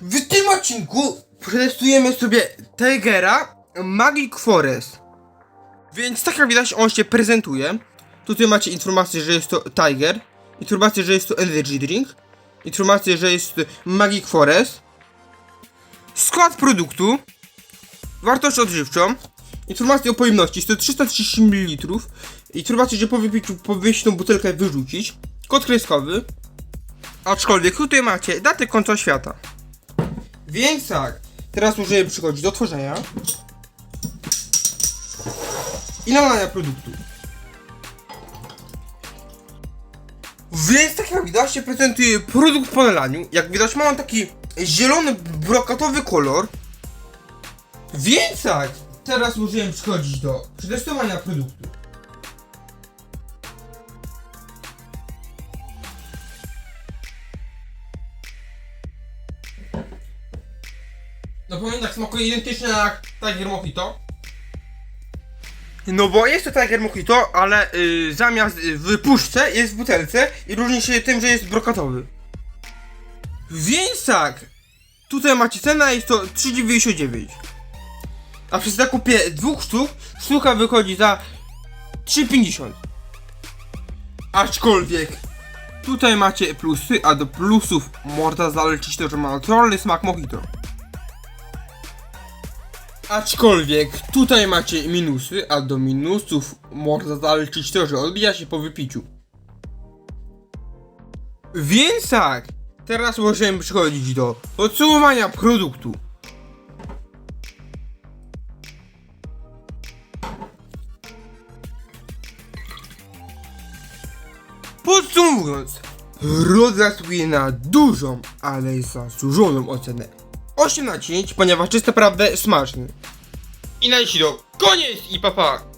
W tym odcinku przetestujemy sobie Tigera Magic Forest. Więc tak jak widać on się prezentuje. Tutaj macie informację, że jest to Tiger. Informację, że jest to Energy Drink. Informację, że jest Magic Forest. Skład produktu. Wartość odżywczą. Informacje o pojemności, jest to 330 ml. Informacje, że po wypiciu powinien tą butelkę wyrzucić. Kod kreskowy. Aczkolwiek tutaj macie datę końca świata. Więc tak, teraz możemy przychodzić do tworzenia i nalania produktu. Więc tak jak widać się prezentuje produkt po nalaniu. Jak widać ma on taki zielony brokatowy kolor. Więc tak, teraz możemy przychodzić do przetestowania produktu. No powiem tak, smakuje identycznie jak Tiger Mojito. No bo jest to Tiger Mojito, ale y, zamiast y, w puszce jest w butelce i różni się tym, że jest brokatowy. Więc tak, tutaj macie cenę, jest to 3,99. A przy zakupie dwóch sztuk, sztuka wychodzi za 3,50. Aczkolwiek, tutaj macie plusy, a do plusów można zaliczyć to, że ma naturalny smak mojito. Aczkolwiek tutaj macie minusy, a do minusów można zaliczyć to, że odbija się po wypiciu. Więc tak, teraz możemy przechodzić do podsumowania produktu. Podsumowując, Rod zasługuje na dużą, ale zasłużoną ocenę. 8 na 10, ponieważ czysto prawdę smaczny. I na dzisiaj to koniec i papa!